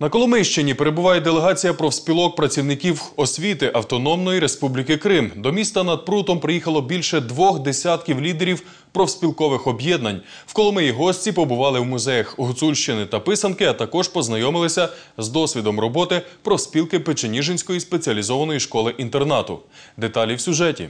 На Коломийщині перебуває делегація профспілок працівників освіти Автономної Республіки Крим. До міста над Прутом приїхало більше двох десятків лідерів профспілкових об'єднань. В Коломиї гості побували в музеях Гуцульщини та Писанки, а також познайомилися з досвідом роботи профспілки Печеніжинської спеціалізованої школи-інтернату. Деталі в сюжеті.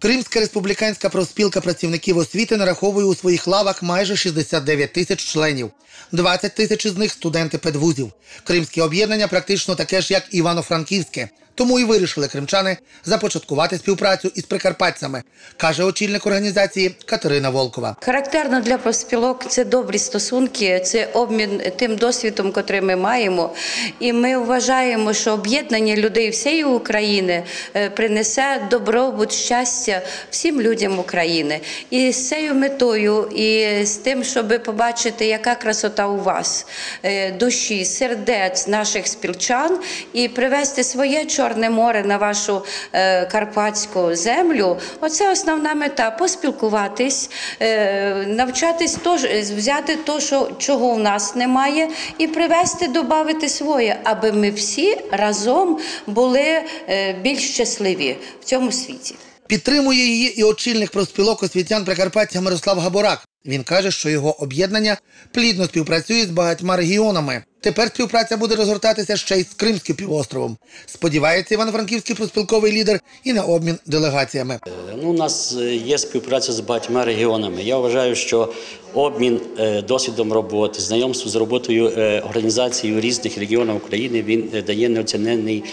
Кримська республіканська профспілка працівників освіти нараховує у своїх лавах майже 69 тисяч членів. 20 тисяч із них студенти педвузів. Кримське об'єднання практично таке ж, як Івано-Франківське. Тому і вирішили кримчани започаткувати співпрацю із прикарпатцями, каже очільник організації Катерина Волкова. Характерно для профспілок це добрі стосунки, це обмін тим досвідом, котрий ми маємо. І ми вважаємо, що об'єднання людей всієї України е, принесе добробут, щастя всім людям України. І з цією метою, і з тим, щоб побачити, яка красота у вас, е, душі, сердець наших спілчан, і привести своє Чорне море на вашу е, карпатську землю. Оце основна мета поспілкуватись, е, навчатись тож, взяти то, що чого у нас немає, і привести, додати своє, аби ми всі разом були е, більш щасливі в цьому світі. Підтримує її і очільник профспілок освітян Прикарпаття Мирослав Габорак. Він каже, що його об'єднання плідно співпрацює з багатьма регіонами. Тепер співпраця буде розгортатися ще й з Кримським півостровом. Сподівається івано-франківський проспілковий лідер і на обмін делегаціями. Ну, у нас е, є співпраця з багатьма регіонами. Я вважаю, що обмін е, досвідом роботи, знайомство з роботою організацією різних регіонів України він е, дає неоціненний.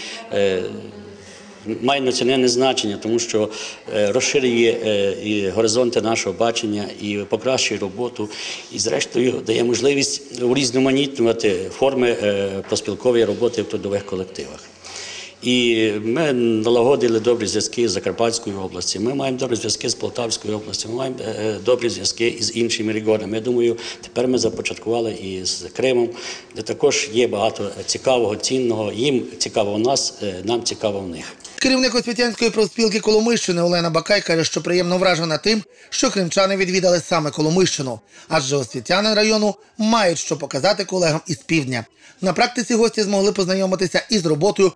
Е, Має національне значення, тому що е, розширює е, і горизонти нашого бачення і покращує роботу, і зрештою дає можливість урізноманітнювати форми поспілкової проспілкової роботи в трудових колективах. І ми налагодили добрі зв'язки з Закарпатською областю. Ми маємо добрі зв'язки з Полтавською областю. Ми маємо е, добрі зв'язки із іншими регіонами. Я думаю, тепер ми започаткували і з Кримом, де також є багато цікавого, цінного. Їм цікаво у нас, е, нам цікаво в них. Керівник освітянської профспілки Коломийщини Олена Бакай каже, що приємно вражена тим, що кримчани відвідали саме Коломийщину, адже освітяни району мають що показати колегам із півдня. На практиці гості змогли познайомитися із роботою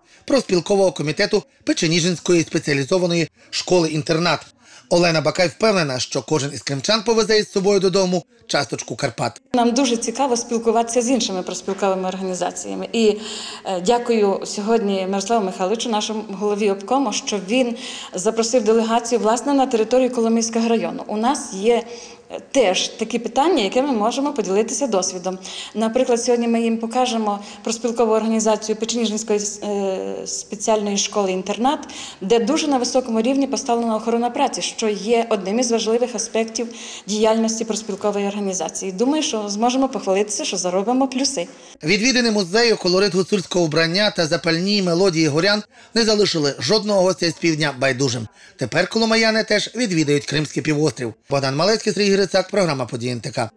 профспілкового комітету Печеніжинської спеціалізованої школи-інтернат. Олена Бакай впевнена, що кожен із кримчан повезе із собою додому часточку Карпат. Нам дуже цікаво спілкуватися з іншими проспілковими організаціями. І е, дякую сьогодні Мирославу Михайловичу, нашому голові обкому, що він запросив делегацію власне на територію Коломийського району. У нас є е, теж такі питання, які ми можемо поділитися досвідом. Наприклад, сьогодні ми їм покажемо проспілкову організацію Печеніжинської е, спеціальної школи інтернат, де дуже на високому рівні поставлена охорона праці, що є одним із важливих аспектів діяльності проспілкової організації. Думаю, що зможемо похвалитися, що заробимо плюси. Відвідини музею, колорит гуцульського вбрання та запальні мелодії горян не залишили жодного гостя з півдня байдужим. Тепер коломаяни теж відвідають Кримський півострів. Богдан Малецький, Сергій Грицак, програма «Події НТК».